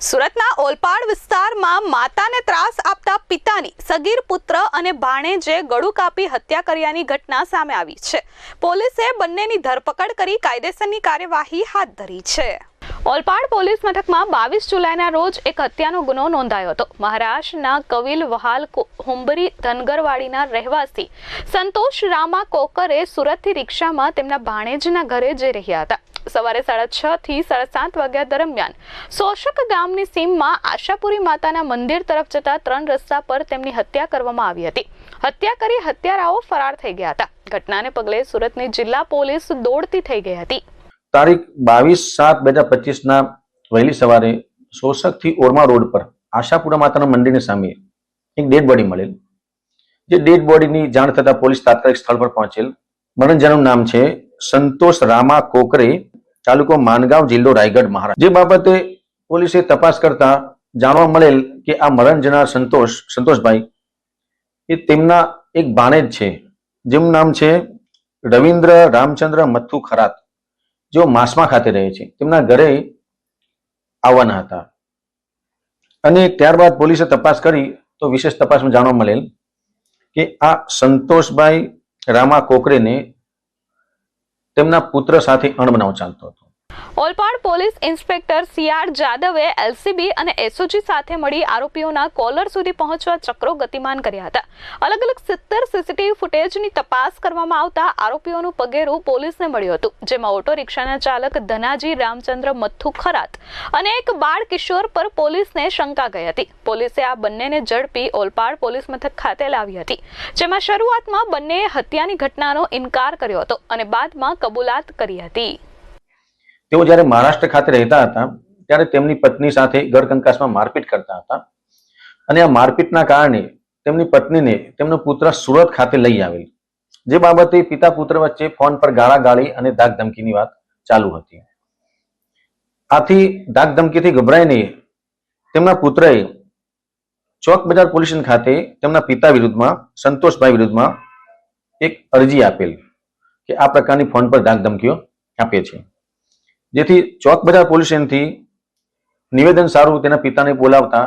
સુરતના ઓલપાડ વિસ્તારમાં માતાને ત્રાસ આપતા પિતાની સગીર પુત્ર અને ભાણેજે ગળું કાપી હત્યા કર્યાની ઘટના સામે આવી છે. પોલીસે બંનેની ધરપકડ કરી કાયદેસરની કાર્યવાહી હાથ ધરી છે. ઓલપાડ પોલીસ મથકમાં બાવીસ જુલાઈના રોજ એક હત્યાનો ગુનો નોંધાયો હતો. મહારાષ્ટ્રના કવિલ વહાલ હુંબરી ધનગરવાડીના રહેવાસી સંતોષ રામા કોકરે સુરતથી રિક્ષામાં તેમના ભાણેજના ઘરે જઈ રહ્યા હતા. સવારે સાડા છ થી સાડા સાત વાગ્યા દરમિયાન સોશક ગામની સીમમાં આશાપુરી માતાના મંદિર તરફ જતા ત્રણ રસ્તા પર તેમની હત્યા કરવામાં આવી હતી. હત્યા કરી હત્યારાઓ ફરાર થઈ ગયા હતા. ઘટનાને પગલે સુરતની જિલ્લા પોલીસ દોડતી થઈ ગઈ હતી. તારીખ બાવીસ સાત બે હજાર પચીસના વહેલી સવારે સોસકથી ઓરમા રોડ પર આશાપુરા માતાના મંદિરની સામે એક ડેડ બોડી મળેલ. જે ડેડ બોડીની જાણ થતાં પોલીસ તાત્કાલિક સ્થળ પર પહોંચેલ. મરણજાનું નામ છે સંતોષ રામા કોકરે, તાલુકો માનગાંવ જિલ્લો રાયગઢ, મહારાષ્ટ્ર. જે બાબતે પોલીસે તપાસ કરતા જાણવા મળેલ કે આ મરણ જનાર સંતોષ, સંતોષભાઈ, એ તેમના એક ભાણેજ છે. જેમનું નામ છે રવિન્દ્ર રામચંદ્ર મથુ ખરાત જેઓ માસમા ખાતે રહે છે. તેમના ઘરે આવવાના હતા. અને ત્યારબાદ પોલીસે તપાસ કરી તો વિશેષ તપાસમાં જાણવા મળેલ કે આ સંતોષભાઈ રામા કોકરેને તેમના પુત્ર સાથે અણબનાવ ચાલતો હતો. ઓલપાડ પોલીસ ઇન્સ્પેક્ટર સીઆર જાદવે એલસીબી અને એસઓજી સાથે મળી આરોપીઓના કોલર સુધી પહોંચવા ચક્રો ગતિમાન કર્યા હતા. અલગ અલગ સિત્તેર સીસીટીવી ફૂટેજની તપાસ કરવામાં આવતા આરોપીઓનું પગેરું પોલીસને મળ્યું હતું, જેમાં ઓટો રિક્ષાના ચાલક ધનાજી રામચંદ્ર મથુ ખરાત અને એક બાળ કિશોર પર પોલીસને શંકા ગઈ હતી. પોલીસે આ બંનેને ઝડપી ઓલપાડ પોલીસ મથક ખાતે લાવી હતી, જેમાં શરૂઆતમાં બંનેએ હત્યાની ઘટનાનો ઇનકાર કર્યો હતો અને બાદમાં કબૂલાત કરી હતી. તેઓ જ્યારે મહારાષ્ટ્ર ખાતે રહેતા હતા, ત્યારે તેમની પત્ની સાથે ઘર મારપીટ કરતા હતા. અને આ મારપીટના કારણે તેમની પત્નીને તેમનો પુત્ર સુરત ખાતે લઈ આવેલ. જે બાબતે પિતા પુત્ર વચ્ચે ફોન પર ગાળાગાળી અને ધાક ધમકીની વાત ચાલુ હતી. આથી ધાક ધમકીથી ગભરાઈને તેમના પુત્રએ ચોક બજાર પોલીસ ખાતે તેમના પિતા વિરુદ્ધમાં, સંતોષભાઈ વિરુદ્ધમાં એક અરજી આપેલ કે આ પ્રકારની ફોન પર ધાક ધમકીઓ આપે છે. જેથી ચોક બજાર પોલીસ સ્ટેશનથી નિવેદન સારું તેના પિતાને બોલાવતા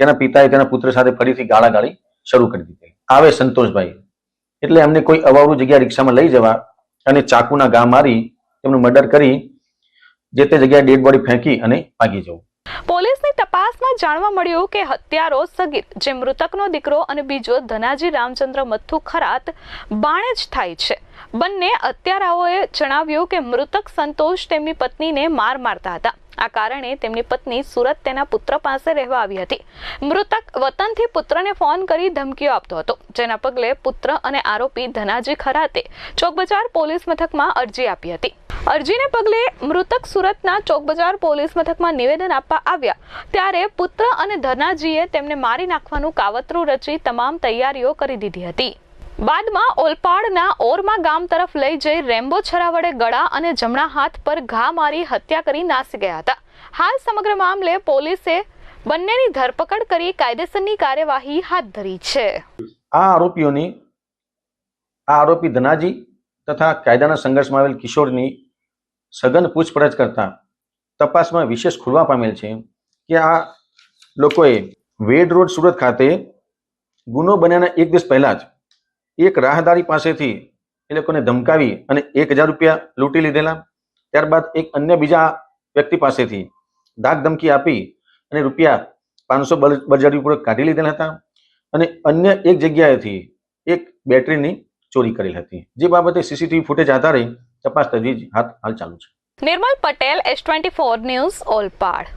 તેના પિતાએ તેના પુત્ર સાથે ફરીથી ગાળાગાળી શરૂ કરી દીધી. આવે સંતોષભાઈ. એટલે એમને કોઈ અવાવરું જગ્યા રિક્ષામાં લઈ જવા અને ચાકુના ઘા મારી તેમનું મર્ડર કરી જે તે જગ્યાએ ડેડ બોડી ફેંકી અને ભાગી જવું. પોલીસની તપાસમાં જાણવા મળ્યું કે હત્યારો સગીર જે મૃતકનો દીકરો અને બીજો ધનાજી રામચંદ્ર મથુ ખરાત, બાણે જ થાય છે. બંને હત્યારાઓએ જણાવ્યું કે મૃતક સંતોષ તેમની પત્નીને માર મારતા હતા. આ કારણે તેમની પત્ની સુરત તેના પુત્ર પાસે રહેવા આવી હતી. મૃતક વતનથી પુત્રને ફોન કરી ધમકીઓ આપતો હતો, જેના પગલે પુત્ર અને આરોપી ધનાજી ખરાતે ચોકબજાર પોલીસ મથકમાં અરજી આપી હતી. અરજીને પગલે મૃતક સુરતના ચોકબજાર પોલીસ મથકમાં નિવેદન આપવા આવ્યા. ત્યારે પુત્ર અને ધનાજીએ તેમને મારી નાખવાનું કાવતરું રચી તમામ તૈયારીઓ કરી દીધી હતી. બાદમાં ઓલપાડના ઓરમા ગામ તરફ લઈ જઈ રેમ્બો છરા વડે ગળા અને જમણા હાથ પર ઘા મારી હત્યા કરી નાસી ગયા હતા. હાલ સમગ્ર મામલે પોલીસે બંનેની ધરપકડ કરી કાયદેસરની કાર્યવાહી હાથ ધરી છે. આ આરોપીઓની, આ આરોપી ધનાજી તથા કાયદાના સંઘર્ષમાં આવેલ કિશોરની સઘન પૂછપરછ કરતા તપાસમાં વિશેષ ખુલવા પામેલ છે કે આ લોકોએ વેડ રોડ સુરત ખાતે ગુનો બન્યાના એક દિવસ પહેલાં જ એક રાહદારી પાસેથી એ લોકોને ધમકાવી અને એક હજાર રૂપિયા લૂંટી લીધેલા. ત્યારબાદ એક અન્ય બીજા વ્યક્તિ પાસેથી ધાક ધમકી આપી અને રૂપિયા પાંચસો બજારીપૂર્વક કાઢી લીધેલા હતા અને અન્ય એક જગ્યાએથી એક બેટરીની ચોરી કરેલ હતી. જે બાબતે સીસીટીવી ફૂટેજ આધારે તપાસ તજવીજ હાથ હાલ ચાલુ છે. Nirmal Patel S twenty four news Olpad.